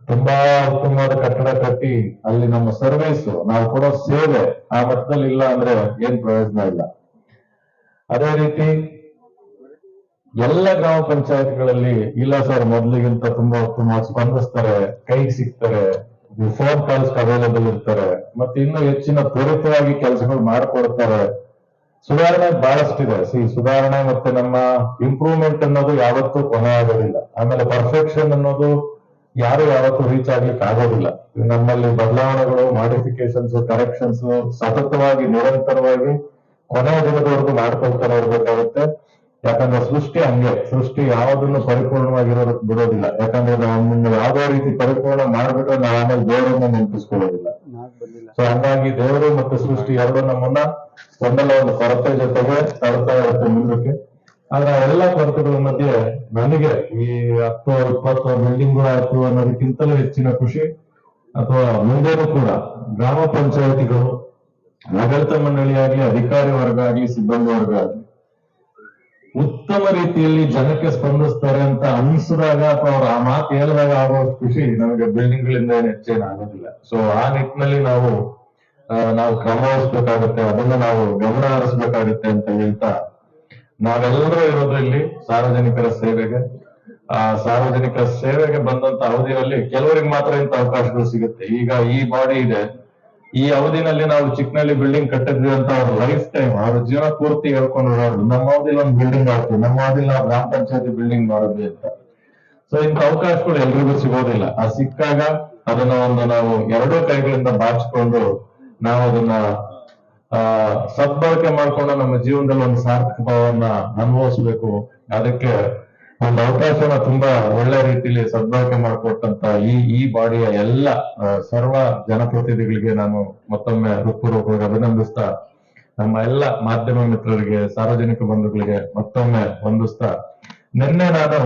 ತುಂಬಾ ಉತ್ತಮವಾದ ಕಟ್ಟಡ ಕಟ್ಟಿ ಅಲ್ಲಿ ನಮ್ಮ ಸರ್ವಿಸ್ ನಾವು ಕೊಡೋ ಸೇವೆ ಆ ಮಟ್ಟದಲ್ಲಿ ಇಲ್ಲ ಅಂದ್ರೆ ಏನ್ ಪ್ರಯೋಜನ ಇಲ್ಲ. ಅದೇ ರೀತಿ ಎಲ್ಲ ಗ್ರಾಮ ಪಂಚಾಯತ್ಗಳಲ್ಲಿ ಇಲ್ಲ ಸರ್, ಮೊದ್ಲಿಗಿಂತ ತುಂಬಾ ಉತ್ತಮ ಸ್ಪಂದಿಸ್ತಾರೆ, ಕೈಗೆ ಸಿಗ್ತಾರೆ ಫೋನ್ ಕಾಲ್ಸ್ ಅವೈಲೇಬಲ್ ಇರ್ತಾರೆ, ಮತ್ತೆ ಇನ್ನು ಹೆಚ್ಚಿನ ತ್ವರಿತವಾಗಿ ಕೆಲಸಗಳು ಮಾಡಿಕೊಡ್ತಾರೆ. ಸುಧಾರಣೆ ಬಹಳಷ್ಟಿದೆ. ಸಿ, ಸುಧಾರಣೆ ಮತ್ತೆ ನಮ್ಮ ಇಂಪ್ರೂವ್ಮೆಂಟ್ ಅನ್ನೋದು ಯಾವತ್ತೂ ಕೊನೆ ಆಗೋದಿಲ್ಲ ಆಮೇಲೆ ಪರ್ಫೆಕ್ಷನ್ ಅನ್ನೋದು ಯಾರು ಯಾವತ್ತೂ ರೀಚ್ ಆಗ್ಲಿಕ್ಕೆ ಆಗೋದಿಲ್ಲ. ನಮ್ಮಲ್ಲಿ ಬದಲಾವಣೆಗಳು ಮಾಡಿಫಿಕೇಶನ್ಸ್ ಕರೆಕ್ಷನ್ಸ್ ಸತತವಾಗಿ ನಿರಂತರವಾಗಿ ಕೊನೆಯ ದಿನದವರೆಗೂ ಮಾಡ್ಕೊಳ್ತಾನೆ ಇರ್ಬೇಕಾಗುತ್ತೆ ಯಾಕಂದ್ರೆ ಸೃಷ್ಟಿ ಹಂಗೆ. ಸೃಷ್ಟಿ ಯಾವುದನ್ನು ಪರಿಪೂರ್ಣವಾಗಿರೋದಕ್ಕೆ ಬಿಡೋದಿಲ್ಲ. ಯಾಕಂದ್ರೆ ನಾವು ಯಾವ್ದೋ ರೀತಿ ಪರಿಪೂರ್ಣ ಮಾಡ್ಬಿಟ್ರೆ ನಾವು ಆಮೇಲೆ ದೇವರನ್ನ ನೆನಪಿಸ್ಕೊಳ್ಳೋದಿಲ್ಲ. ಸೊ ಹಂಗಾಗಿ ದೇವರು ಮತ್ತು ಸೃಷ್ಟಿ ಎರಡು ನಮ್ಮನ್ನ ಒಂದಲ್ಲ ಒಂದು ಕೊರತೆ ಜೊತೆಗೆ ತಳ್ತಾ ಇರುತ್ತೆ ಮುಂದಕ್ಕೆ. ಆದ್ರೆ ಎಲ್ಲ ಕೊರತೆಗಳ ಮಧ್ಯೆ ನನಗೆ ಈ ಹತ್ತು ಇಪ್ಪತ್ತು ಬಿಲ್ಡಿಂಗ್ ಆಯ್ತು ಅನ್ನೋದಕ್ಕಿಂತಲೂ ಹೆಚ್ಚಿನ ಖುಷಿ. ಅಥವಾ ಮುಂದೇನು ಕೂಡ ಗ್ರಾಮ ಪಂಚಾಯತಿಗಳು ಆಡಳಿತ ಮಂಡಳಿ ಆಗ್ಲಿ ಅಧಿಕಾರಿ ವರ್ಗ ಆಗ್ಲಿ, ಸಿಬ್ಬಂದಿ ವರ್ಗ ಆಗ್ಲಿ, ಉತ್ತಮ ರೀತಿಯಲ್ಲಿ ಜನಕ್ಕೆ ಸ್ಪಂದಿಸ್ತಾರೆ ಅಂತ ಅನಿಸಿದಾಗ ಅಥವಾ ಅವ್ರ ಆ ಮಾತು ಹೇಳಿದಾಗ ಆಗೋ ಖುಷಿ ನಮಗೆ ಬಿಲ್ಡಿಂಗ್ ಗಳಿಂದ ಏನು ಆಗೋದಿಲ್ಲ. ಸೊ ಆ ನಿಟ್ಟಿನಲ್ಲಿ ನಾವು ನಾವು ಕ್ರಮ ವಹಿಸ್ಬೇಕಾಗುತ್ತೆ. ಅದನ್ನ ನಾವು ಗಮನ ಹರಿಸ್ಬೇಕಾಗುತ್ತೆ ಅಂತ ಹೇಳ್ತಾ ನಾವೆಲ್ಲರೂ ಇರೋದು ಇಲ್ಲಿ ಸಾರ್ವಜನಿಕರ ಸೇವೆಗೆ. ಆ ಸಾರ್ವಜನಿಕ ಸೇವೆಗೆ ಬಂದಂತ ಅವಧಿಯಲ್ಲಿ ಕೆಲವರಿಗೆ ಮಾತ್ರ ಇಂತ ಅವಕಾಶಗಳು ಸಿಗುತ್ತೆ. ಈಗ ಈ ಬಾಡಿ ಇದೆ. ಈ ಅವಧಿನಲ್ಲಿ ನಾವು ಚಿಕ್ಕನಲ್ಲಿ ಬಿಲ್ಡಿಂಗ್ ಕಟ್ಟಿದ್ವಿ ಅಂತ ಅವ್ರ ಲೈಫ್ ಟೈಮ್ ಅವ್ರ ಜೀವನ ಪೂರ್ತಿ ಹೇಳ್ಕೊಂಡು ನಮ್ಮ ಅವಧಿಲಿ ಒಂದು ಬಿಲ್ಡಿಂಗ್ ಆಗ್ತೀವಿ ನಮ್ಮ ಅವಧಿಲಿ ನಾವು ಗ್ರಾಮ ಪಂಚಾಯತಿ ಬಿಲ್ಡಿಂಗ್ ಮಾಡಿದ್ವಿ ಅಂತ. ಸೊ ಇಂಥ ಅವಕಾಶಗಳು ಎಲ್ರಿಗೂ ಸಿಗೋದಿಲ್ಲ. ಆ ಸಿಕ್ಕಾಗ ಅದನ್ನ ಒಂದು ನಾವು ಎರಡೂ ಕೈಗಳಿಂದ ಬಾಚಿಕೊಂಡು ನಾವು ಅದನ್ನ ಸದ್ಬಳಕೆ ಮಾಡ್ಕೊಂಡು ನಮ್ಮ ಜೀವನದಲ್ಲಿ ಒಂದು ಸಾರ್ಥಕ ಭಾವವನ್ನ ಅನುಭವಿಸ್ಬೇಕು. ಅದಕ್ಕೆ ಒಂದು ಅವಕಾಶನ ತುಂಬಾ ಒಳ್ಳೆ ರೀತಿಯಲ್ಲಿ ಸದ್ಬಳಕೆ ಮಾಡಿಕೊಟ್ಟಂತ ಈ ಈ ಬಾಡಿಯ ಎಲ್ಲ ಸರ್ವ ಜನಪ್ರತಿನಿಧಿಗಳಿಗೆ ನಾನು ಮತ್ತೊಮ್ಮೆ ಹೃತ್ಪೂರ್ವಕವಾಗಿ ಅಭಿನಂದಿಸ್ತಾ, ನಮ್ಮ ಎಲ್ಲ ಮಾಧ್ಯಮ ಮಿತ್ರರಿಗೆ, ಸಾರ್ವಜನಿಕ ಬಂಧುಗಳಿಗೆ ಮತ್ತೊಮ್ಮೆ ವಂದಿಸ್ತಾ, ನಿನ್ನೆ ನಾನು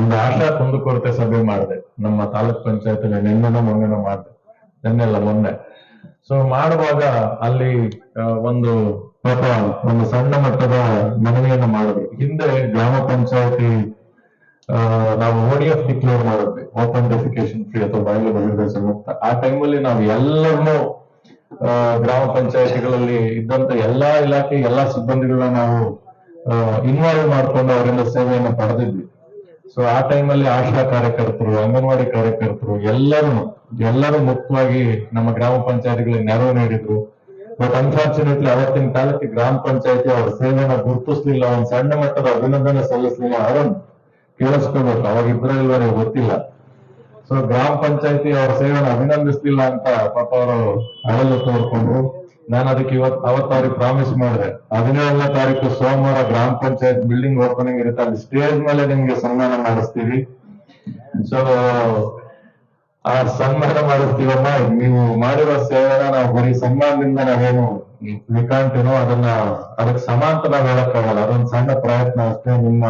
ಒಂದು ಆಶಾ ಕುಂದುಕೊರತೆ ಸಭೆ ಮಾಡಿದೆ. ನಮ್ಮ ತಾಲೂಕ್ ಪಂಚಾಯತ್ ನಿನ್ನೆನೋ ಮೊನ್ನೆನೋ ಮಾಡಿದೆ. ನಿನ್ನೆಲ್ಲ ಮೊನ್ನೆ. ಸೊ ಮಾಡುವಾಗ ಅಲ್ಲಿ ಒಂದು ಪಾಪ ಒಂದು ಸಣ್ಣ ಮಟ್ಟದ ಮನವಿಯನ್ನು ಮಾಡಿದ್ರು ಹಿಂದೆ ಗ್ರಾಮ ಪಂಚಾಯತಿ ನಾವು ಓಡಿ ಎಫ್ ಡಿಕ್ಲೇರ್ ಮಾಡಿದ್ವಿ. ಓಪನ್ ಡೆಫಿಕೇಶನ್ ಫ್ರೀ ಅಥವಾ ಬಾಯಿಲೆ ಮುಕ್ತ ಆ ಟೈಮಲ್ಲಿ ನಾವು ಎಲ್ಲರನ್ನೂ ಗ್ರಾಮ ಪಂಚಾಯತಿಗಳಲ್ಲಿ ಇದ್ದಂತ ಎಲ್ಲಾ ಇಲಾಖೆ, ಎಲ್ಲಾ ಸಿಬ್ಬಂದಿಗಳನ್ನ ನಾವು ಇನ್ವಾಲ್ವ್ ಮಾಡ್ಕೊಂಡು ಅವರಿಂದ ಸೇವೆಯನ್ನು ಪಡೆದಿದ್ವಿ. ಸೊ ಆ ಟೈಮಲ್ಲಿ ಆಶಾ ಕಾರ್ಯಕರ್ತರು, ಅಂಗನವಾಡಿ ಕಾರ್ಯಕರ್ತರು ಎಲ್ಲರೂ ಎಲ್ಲರೂ ಮುಕ್ತವಾಗಿ ನಮ್ಮ ಗ್ರಾಮ ಪಂಚಾಯತ್ಗಳಿಗೆ ನೆರವು ನೀಡಿದ್ರು. ಬಟ್ ಅನ್ಫಾರ್ಚುನೇಟ್ಲಿ ಅವತ್ತಿನ ಕಾಲಕ್ಕೆ ಗ್ರಾಮ ಪಂಚಾಯತಿ ಅವರ ಸೇವೆಯನ್ನು ಗುರುತಿಸ್ಲಿಲ್ಲ, ಒಂದು ಸಣ್ಣ ಮಟ್ಟದ ಅಭಿನಂದನೆ ಸಲ್ಲಿಸ್ಲಿಲ್ಲ. ಅರುಣ್ ಕೇಳಿಸ್ಕೋಬೇಕು ಅವಾಗ ಇಬ್ಬರ ಇಲ್ವ ಗೊತ್ತಿಲ್ಲ. ಸೊ ಗ್ರಾಮ ಪಂಚಾಯತಿ ಅವರ ಸೇವೆಯನ್ನು ಅಭಿನಂದಿಸ್ಲಿಲ್ಲ ಅಂತ ಪಾಪ ಅವರು ಅಳಲು ತೋರ್ಕೊಂಡ್ರು ನಾನು ಅದಕ್ಕೆ ಇವತ್, ಅವತ್ತು ಪ್ರಾಮಿಸ್ ಮಾಡಿದೆ. ಹದಿನೇಳನೇ ತಾರೀಕು ಸೋಮವಾರ ಗ್ರಾಮ ಪಂಚಾಯತ್ ಬಿಲ್ಡಿಂಗ್ ಓಪನಿಂಗ್ ಇರುತ್ತೆ. ಅಲ್ಲಿ ಸ್ಟೇಜ್ ಮೇಲೆ ನಿಮ್ಗೆ ಸನ್ಮಾನ ಮಾಡಿಸ್ತೀವಿ. ಸೊ ಆ ಸನ್ಮಾನ ಮಾಡಿಸ್ತೀವಮ್ಮ. ನೀವು ಮಾಡಿರೋ ಸೇವೆನ ನಾವು ಬರೀ ಸನ್ಮಾನದಿಂದ ನಾವೇನು ನಿಕಾಂತೇನೋ ಅದನ್ನ ಅದಕ್ಕೆ ಸಮ ಅಂತ ಹೇಳಕ್ಕಾಗಲ್ಲ. ಅದೊಂದು ಸಣ್ಣ ಪ್ರಯತ್ನ ಅಷ್ಟೇ ನಿಮ್ಮ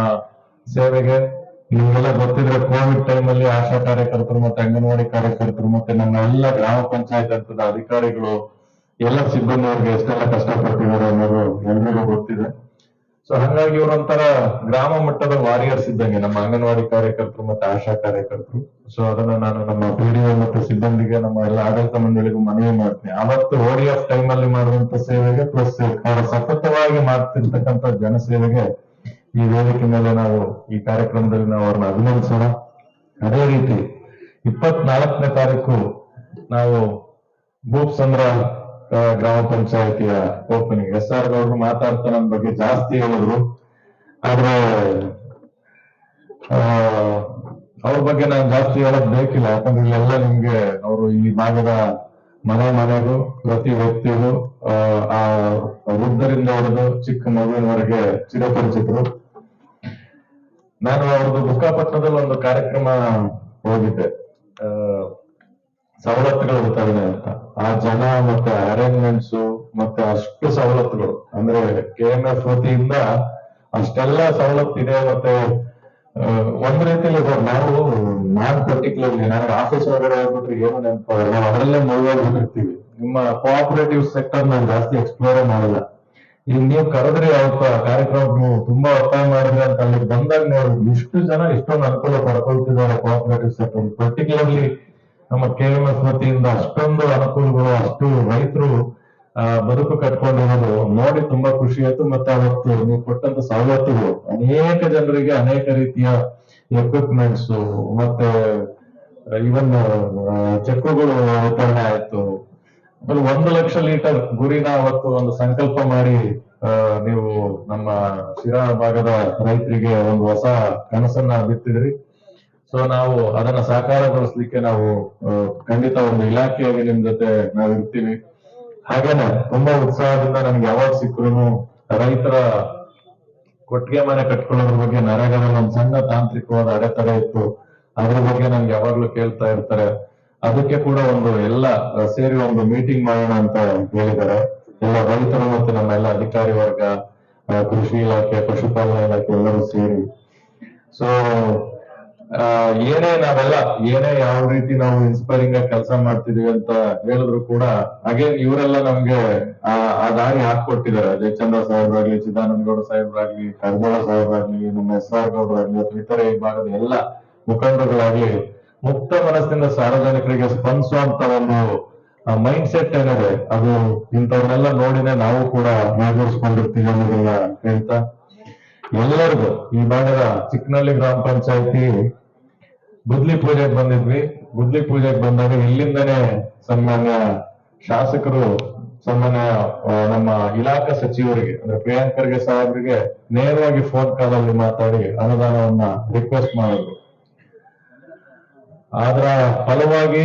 ಸೇವೆಗೆ. ನಿಮ್ಗೆಲ್ಲ ಗೊತ್ತಿದ್ರೆ ಕೋವಿಡ್ ಟೈಮ್ ಅಲ್ಲಿ ಆಶಾ ಕಾರ್ಯಕರ್ತರು ಮತ್ತೆ ಅಂಗನವಾಡಿ ಕಾರ್ಯಕರ್ತರು ಮತ್ತೆ ನಮ್ಮ ಎಲ್ಲ ಗ್ರಾಮ ಪಂಚಾಯತ್ ಹಂತದ ಅಧಿಕಾರಿಗಳು, ಎಲ್ಲ ಸಿಬ್ಬಂದಿಯವ್ರಿಗೆ ಎಷ್ಟೆಲ್ಲ ಕಷ್ಟಪಟ್ಟಿದ್ದಾರೆ ಅನ್ನೋದು ಎಲ್ರಿಗೂ ಗೊತ್ತಿದೆ. ಸೊ ಹಂಗಾಗಿ ಇವರೊಂಥರ ಗ್ರಾಮ ಮಟ್ಟದ ವಾರಿಯರ್ಸ್ ಇದ್ದಂಗೆ ನಮ್ಮ ಅಂಗನವಾಡಿ ಕಾರ್ಯಕರ್ತರು ಮತ್ತೆ ಆಶಾ ಕಾರ್ಯಕರ್ತರು. ಸೊ ಅದನ್ನ ನಾನು ನಮ್ಮ ಪಿಡಿಒ ಮತ್ತು ಸಿಬ್ಬಂದಿಗೆ, ನಮ್ಮ ಎಲ್ಲ ಆಡಳಿತ ಮಂಡಳಿಗೂ ಮನವಿ ಮಾಡ್ತೀನಿ. ಅವತ್ತು ಓಡಿ ಆಫ್ ಟೈಮ್ ಅಲ್ಲಿ ಮಾಡುವಂತ ಸೇವೆಗೆ ಪ್ಲಸ್ ಸತತವಾಗಿ ಮಾಡ್ತಿರ್ತಕ್ಕಂಥ ಜನಸೇವೆಗೆ ಈ ವೇದಿಕೆ ಮೇಲೆ ನಾವು ಈ ಕಾರ್ಯಕ್ರಮದಲ್ಲಿ ನಾವು ಅವ್ರನ್ನ ಅಭಿನಂದಿಸೋಣ. ಅದೇ ರೀತಿ ಇಪ್ಪತ್ನಾಲ್ಕನೇ ತಾರೀಕು ನಾವು ಭೂಪ್ ಸಂದ್ರ ಗ್ರಾಮ ಪಂಚಾಯತಿಯ ಓಪನಿಂಗ್ ಎಸ್ ಆರ್ ಗೌಡ್ರು ಮಾತಾಡ್ತಾ ನನ್ನ ಬಗ್ಗೆ ಜಾಸ್ತಿ ಹೇಳಿದ್ರು. ಆದ್ರೆ ಅವ್ರ ಬಗ್ಗೆ ನಾನು ಜಾಸ್ತಿ ಹೇಳಕ್ ಬೇಕಿಲ್ಲ. ಯಾಕಂದ್ರೆ ಇಲ್ಲೆಲ್ಲ ನಿಮ್ಗೆ ಅವರು ಈ ಭಾಗದ ಮನೆ ಮನೆಗೂ, ಪ್ರತಿ ವ್ಯಕ್ತಿಗೂ ಆ ವೃದ್ಧರಿಂದ ಹೊಡೆದು ಚಿಕ್ಕ ಮಗುವಿನವರೆಗೆ ಚಿರಪರಿಚಿತರು. ನಾನು ಅವ್ರದ್ದು ಬುಕ್ಕಾಪಟ್ಟಣದಲ್ಲಿ ಒಂದು ಕಾರ್ಯಕ್ರಮ ಹೋಗಿದ್ದೆ ಸವಲತ್ತುಗಳ ವಿತರಣೆ ಅಂತ. ಆ ಜನ ಮತ್ತೆ ಅರೇಂಜ್ಮೆಂಟ್ಸ್ ಮತ್ತೆ ಅಷ್ಟು ಸವಲತ್ತುಗಳು. ಅಂದ್ರೆ ಕೆ ಎಂ ಎಫ್ ವತಿಯಿಂದ ಅಷ್ಟೆಲ್ಲ ಸವಲತ್ತಿದೆ ಮತ್ತೆ ಒಂದ್ ರೀತಿಯಲ್ಲಿ ನಾವು, ನಾನ್ ಪರ್ಟಿಕ್ಯುಲರ್ಲಿ ನನಗೆ ಆಫೀಸ್ ಒಳಗಡೆ ಹೋಗ್ಬಿಟ್ರೆ ಏನು ನೆನಪಾಗಲ್ಲ ನಾವು ಅದರಲ್ಲೇ ಮುಳುಗೋಗ್ಬಿಟ್ಟಿರ್ತೀವಿ. ನಿಮ್ಮ ಕೋಆಪರೇಟಿವ್ ಸೆಕ್ಟರ್ ನಾನು ಜಾಸ್ತಿ ಎಕ್ಸ್ಪ್ಲೋರ್ ಮಾಡಲ್ಲ. ಈಗ ನೀವು ಕರೆದ್ರಿ ಅವತ್ತು ಆ ಕಾರ್ಯಕ್ರಮಕ್ಕೆ ತುಂಬಾ ಒತ್ತಾಯ ಮಾಡಿದ್ರೆ ಅಂತ ಅಲ್ಲಿ ಬಂದಾಗ ನೋಡಿ, ಇಷ್ಟು ಜನ ಇಷ್ಟೊಂದು ಅನುಕೂಲ ಪಡ್ಕೊಳ್ತಿದ್ದಾರೆ ಕೋಆಪರೇಟಿವ್ ಸೆಕ್ಟರ್ ಪರ್ಟಿಕ್ಯುಲರ್ಲಿ ನಮ್ಮ ಕೆ ಎಂ ಎಸ್ ವತಿಯಿಂದ ಅಷ್ಟೊಂದು ಅನುಕೂಲಗಳು, ಅಷ್ಟು ರೈತರು ಬದುಕು ಕಟ್ಕೊಂಡಿರೋದು ನೋಡಿ ತುಂಬಾ ಖುಷಿ ಆಯ್ತು. ಮತ್ತೆ ಅವತ್ತು ನೀವು ಕೊಟ್ಟಂತ ಸವಲತ್ತುಗಳು ಅನೇಕ ಜನರಿಗೆ ಅನೇಕ ರೀತಿಯ ಎಕ್ವಿಪ್ಮೆಂಟ್ಸ್ ಮತ್ತೆ ಇವನ್ ಚೆಕ್ಗಳು ವಿತರಣೆ ಆಯ್ತು. ಆಮೇಲೆ ಒಂದು ಲಕ್ಷ ಲೀಟರ್ ಗುರಿನ ಅವತ್ತು ಒಂದು ಸಂಕಲ್ಪ ಮಾಡಿ ನೀವು ನಮ್ಮ ಶಿರಾ ಭಾಗದ ರೈತರಿಗೆ ಒಂದು ಹೊಸ ಕನಸನ್ನ ಬಿತ್ತಿದ್ರಿ. ಸೊ ನಾವು ಅದನ್ನ ಸಾಕಾರಗೊಳಿಸ್ಲಿಕ್ಕೆ ನಾವು ಖಂಡಿತ ಒಂದು ಇಲಾಖೆಯಾಗಿ ನಿಮ್ ಜೊತೆ ನಾವು ಇರ್ತೀವಿ ಹಾಗೇನೆ ತುಂಬಾ ಉತ್ಸಾಹದಿಂದ ನಮ್ಗೆ ಯಾವಾಗ ಸಿಕ್ಕರು ರೈತರ ಕೊಟ್ಟಿಗೆ ಮನೆ ಕಟ್ಕೊಳ್ಳೋದ್ರ ಬಗ್ಗೆ ನರೇಗಾದಲ್ಲಿ ಒಂದು ಸಣ್ಣ ತಾಂತ್ರಿಕವಾದ ಅಡೆತಡೆ ಇತ್ತು. ಅದ್ರ ಬಗ್ಗೆ ನನ್ಗೆ ಯಾವಾಗ್ಲೂ ಕೇಳ್ತಾ ಇರ್ತಾರೆ. ಅದಕ್ಕೆ ಕೂಡ ಒಂದು ಎಲ್ಲ ಸೇರಿ ಒಂದು ಮೀಟಿಂಗ್ ಮಾಡೋಣ ಅಂತ ಹೇಳಿದ್ದಾರೆ. ಎಲ್ಲ ರೈತರು ಮತ್ತು ನಮ್ಮ ಎಲ್ಲ ಅಧಿಕಾರಿ ವರ್ಗ ಕೃಷಿ ಇಲಾಖೆ, ಪಶುಪಾಲನಾ ಇಲಾಖೆ ಎಲ್ಲರೂ ಸೇರಿ. ಸೊ ಏನೇ ನಾವೆಲ್ಲ, ಏನೇ ಯಾವ ರೀತಿ ನಾವು ಇನ್ಸ್ಪೈರಿಂಗ್ ಆಗಿ ಕೆಲಸ ಮಾಡ್ತಿದೀವಿ ಅಂತ ಹೇಳಿದ್ರು ಕೂಡ, ಹಾಗೆ ಇವರೆಲ್ಲ ನಮ್ಗೆ, ಆ ದಾರಿ ಹಾಕೊಟ್ಟಿದ್ದಾರೆ ಜಯಚಂದ್ರ ಸಾಹೇಬ್ರಾಗ್ಲಿ, ಚಿದಾನಂದ ಗೌಡ ಸಾಹೇಬ್ರಾಗ್ಲಿ, ಕರ್ಬೋಳ ಸಾಹೇಬ್ರಾಗ್ಲಿ, ನಮ್ಮ ಎಸ್ ಆರ್ ಗೌಡ್ರಾಗ್ಲಿ, ಅಥವಾ ಇತರ ಈ ಭಾಗದ ಎಲ್ಲ ಮುಖಂಡರುಗಳಾಗ್ಲಿ ಮುಕ್ತ ಮನಸ್ಸಿನಿಂದ ಸಾರ್ವಜನಿಕರಿಗೆ ಸ್ಪಂದಿಸುವಂತ ಒಂದು ಮೈಂಡ್ ಸೆಟ್ ಏನಿದೆ, ಅದು ಇಂಥವ್ರನ್ನೆಲ್ಲ ನೋಡಿನೇ ನಾವು ಕೂಡ ನಿರ್ವಹಿಸ್ಕೊಂಡಿರ್ತೀವಿ ಅನ್ನೋದನ್ನ ಹೇಳ್ತಾ. ಎಲ್ಲರಿಗೂ ಈ ಭಾಗದ ಚಿಕ್ಕನಹಳ್ಳಿ ಗ್ರಾಮ ಪಂಚಾಯತಿ ಬುದ್ಲಿ ಪೂಜೆಗೆ ಬಂದಿದ್ವಿ. ಬುದ್ಲಿ ಪೂಜೆಗೆ ಬಂದಾಗ ಇಲ್ಲಿಂದನೇ ಸನ್ಮಾನ್ಯ ಶಾಸಕರು, ಸನ್ಮಾನ್ಯ ನಮ್ಮ ಇಲಾಖಾ ಸಚಿವರಿಗೆ, ಅಂದ್ರೆ ಪ್ರಿಯಾಂಕರ್ಗೆ ಸಾಹೇಬ್ರಿಗೆ ನೇರವಾಗಿ ಫೋನ್ ಕಾಲ್ ಅಲ್ಲಿ ಮಾತಾಡಿ ಅನುದಾನವನ್ನ ರಿಕ್ವೆಸ್ಟ್ ಮಾಡಿದ್ರು. ಅದರ ಫಲವಾಗಿ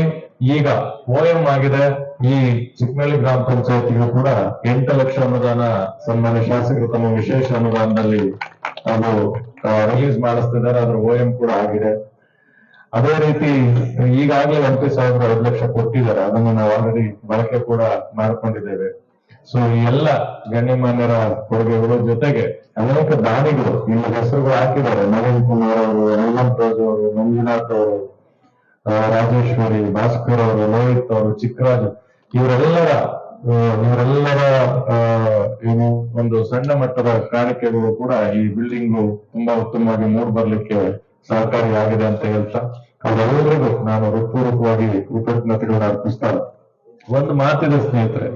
ಈಗ ಓಎಂ ಆಗಿದೆ. ಈ ಚಿಕ್ಕನಹಳ್ಳಿ ಗ್ರಾಮ ಪಂಚಾಯತಿಗೂ ಕೂಡ ಎಂಟು ಲಕ್ಷ ಅನುದಾನ ಸನ್ಮಾನ್ಯ ಶಾಸಕರು ತಮ್ಮ ವಿಶೇಷ ಅನುದಾನದಲ್ಲಿ ಅದು ರಿಲೀಸ್ ಮಾಡಿಸ್ತಿದ್ದಾರೆ. ಅದ್ರ ಓಎಂ ಕೂಡ ಆಗಿದೆ. ಅದೇ ರೀತಿ ಈಗಾಗಲೇ ಎಂಟು ಸಾವಿರದ ಐದು ಲಕ್ಷ ಕೊಟ್ಟಿದ್ದಾರೆ. ಅದನ್ನು ನಾವು ಆಲ್ರೆಡಿ ಬಳಕೆ ಕೂಡ ಮಾಡಿಕೊಂಡಿದ್ದೇವೆ. ಸೊ ಈ ಎಲ್ಲ ಗಣ್ಯಮಾನ್ಯರ ಕೊಡುಗೆಗಳು ಜೊತೆಗೆ ಅನೇಕ ದಾನಿಗಳು, ನಿಮ್ಮ ಹೆಸರುಗಳು ಹಾಕಿದ್ದಾರೆ. ನವೀನ್ ಕುಮಾರ್ ಅವರು ಹನುಮಂತ್ ರಾಜ್ ಅವರು, ಮಂಜುನಾಥ್ ಅವರು ರಾಜೇಶ್ವರಿ, ಭಾಸ್ಕರ್ ಅವರು, ಲೋಹಿತ್ ಅವರು ಚಿಕ್ಕರಾಜ್ ಇವರೆಲ್ಲರ ಇವರೆಲ್ಲರ ಏನು, ಒಂದು ಸಣ್ಣ ಮಟ್ಟದ ಕಾಣಿಕೆಗಳು ಕೂಡ ಈ ಬಿಲ್ಡಿಂಗ್ ತುಂಬಾ ಉತ್ತಮವಾಗಿ ಮೂಡ್ ಬರ್ಲಿಕ್ಕೆ ಸಹಕಾರಿಯಾಗಿದೆ ಅಂತ ಹೇಳ್ತಾ ಅವರೆಲ್ಲರಿಗೂ ನಾನು ಹೃತ್ಪೂರ್ವಕವಾಗಿ ಕೃತಜ್ಞತೆಗಳನ್ನ ಅರ್ಪಿಸ್ತಾ ಒಂದು ಮಾತಿದೆ ಸ್ನೇಹಿತರೆ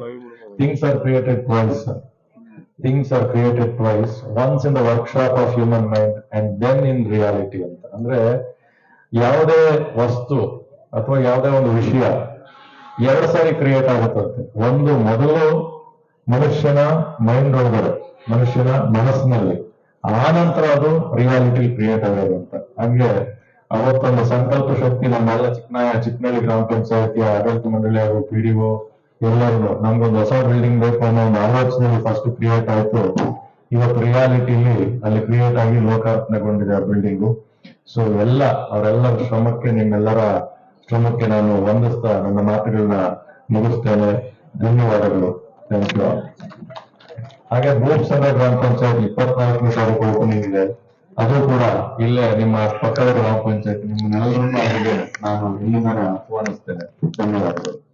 things are created twice things are created twice once in the workshop of human mind and then in reality ಅಂತ. ಅಂದ್ರೆ ಯಾವುದೇ ವಸ್ತು ಅಥವಾ ಯಾವುದೇ ಒಂದು ವಿಷಯ ಎರಡು ಸಾರಿ ಕ್ರಿಯೇಟ್ ಆಗುತ್ತಂತೆ. ಒಂದು ಮೊದಲು ಮನುಷ್ಯನ ಮೈಂಡ್ ಒಳಗಡೆ ಮನುಷ್ಯನ ಮನಸ್ಸಿನಲ್ಲಿ. ಆ ನಂತರ ಅದು ರಿಯಾಲಿಟಿ ಕ್ರಿಯೇಟ್ ಆಗೋದು ಅಂತ ಹಂಗೆ ಅವತ್ತೊಂದು ಸಂಕಲ್ಪ ಶಕ್ತಿ ನಮ್ಮೆಲ್ಲ ಚಿಕ್ಕನ ಚಿಕ್ಕನಹಳ್ಳಿ ಗ್ರಾಮ ಪಂಚಾಯತಿಯ ಆಡಳಿತ ಮಂಡಳಿ ಹಾಗೂ ಒ ಎಲ್ಲರೂ ನಮ್ಗೊಂದು ಹೊಸ ಬಿಲ್ಡಿಂಗ್ ಬೇಕು ಅನ್ನೋ ಒಂದು ಆಲೋಚನೆಯಲ್ಲಿ ಫಸ್ಟ್ ಕ್ರಿಯೇಟ್ ಆಯ್ತು. ಇವತ್ತು ರಿಯಾಲಿಟಿಲಿ ಅಲ್ಲಿ ಕ್ರಿಯೇಟ್ ಆಗಿ ಲೋಕಾರ್ಪಣೆಗೊಂಡಿದೆ ಆ ಬಿಲ್ಡಿಂಗು ಸೊ ಎಲ್ಲ, ಅವರೆಲ್ಲರ ಶ್ರಮಕ್ಕೆ, ನಿಮ್ಮೆಲ್ಲರ ಶ್ರಮಕ್ಕೆ ನಾನು ವಂದಿಸ್ತಾ ನನ್ನ ಮಾತುಗಳನ್ನ ಮುಗಿಸ್ತೇನೆ. ಧನ್ಯವಾದಗಳು. ಥ್ಯಾಂಕ್ ಯು ಹಾಗೆ ಭೂಪ್ಸಂದ್ರ ಗ್ರಾಮ ಪಂಚಾಯತ್ ಇಪ್ಪತ್ನಾಲ್ಕನೇ ತಾರೀಕು ಓಪನಿಂಗ್ ಇದೆ ಅದು ಕೂಡ ಇಲ್ಲೇ ನಿಮ್ಮ ಪಕ್ಕದ ಗ್ರಾಮ ಪಂಚಾಯತ್, ನಿಮ್ಮನ್ನೆಲ್ಲರನ್ನೂ ನಾನು ಇಲ್ಲಿಂದ ಆಹ್ವಾನಿಸ್ತೇನೆ. ಧನ್ಯವಾದಗಳು.